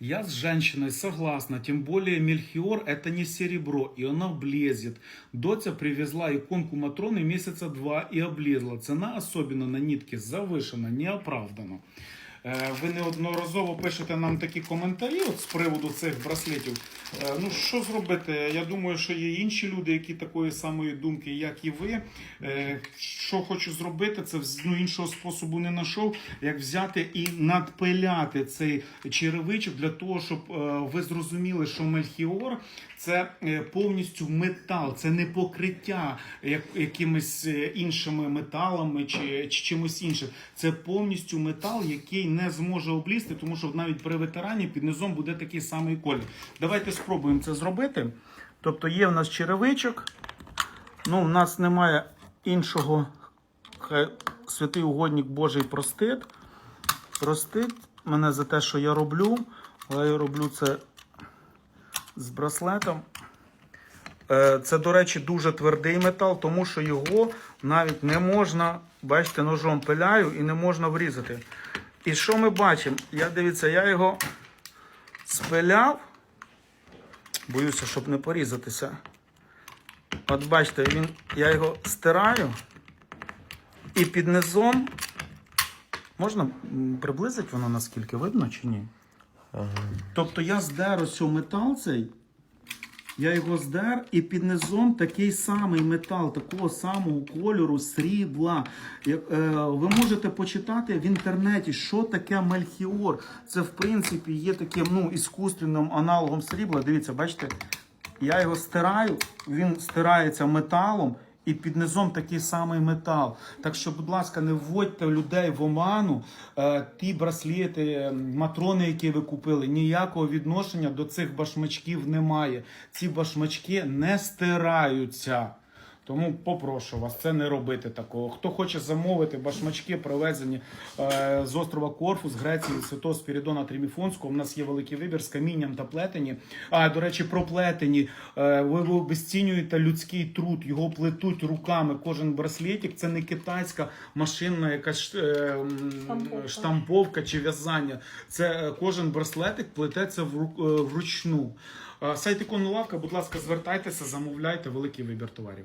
Я с женщиной согласна, тем более Мельхиор это не серебро, и она влезет. Доця привезла иконку Матроны месяца два и облезла. Цена особенно на нитки завышена, неоправдано. Е, Ви неодноразово пишете нам такі коментарі от з приводу цих браслетів. Е, Ну що зробити? Я думаю, що є інші люди, які такої самої думки, як і ви. Е, Що хочу зробити, це ну, іншого способу не знайшов, як взяти і надпиляти цей черевичок для того, щоб ви зрозуміли, що Мельхіор це повністю метал, це не покриття якимись іншими металами чи, чи чимось іншим. Це повністю метал, який не зможе облізти, тому що навіть при ветерані під низом буде такий самий колір. Давайте спробуємо це зробити. Тобто є в нас черевичок, ну в нас немає іншого. Хай святий угодник Божий простить. Простить мене за те, що я роблю, але я роблю це з браслетом. Е, Це, до речі, дуже твердий метал, тому що його навіть не можна, бачите, ножом пиляю і не можна врізати. І що ми бачимо? Я дивіться, я його спиляв. Боюся, щоб не порізатися. От бачите, він, я його стираю. І під низом. Можна приблизити воно наскільки видно чи ні? Тобто я здер ось цей метал цей. Я його здер, і під низом такий самий метал, такого самого кольору, срібла. Е, ви можете почитати в інтернеті, що таке мельхіор. Це, в принципі, є таким ну, іскусственним аналогом срібла. Дивіться, бачите, я його стираю, він стирається металом. І під низом такий самий метал. Так що, будь ласка, не вводьте людей в оману. Е, ті браслети, е, матрони, які ви купили, ніякого відношення до цих башмачків немає. Ці башмачки не стираються. Тому попрошу вас це не робити такого. Хто хоче замовити башмачки, привезені е, з острова Корфу, з Греції, Святого Спірідона Триміфонського. У нас є великий вибір з камінням та плетені. А до речі, про плетені. Е, ви ви обесцінюєте людський труд, його плетуть руками. Кожен браслетик це не китайська машинна якась е, Штамповка. штамповка чи в'язання. Це е, кожен браслетик плететься вру- е, вручну. Е, Сайт іконна лавка, будь ласка, звертайтеся, замовляйте великий вибір товарів.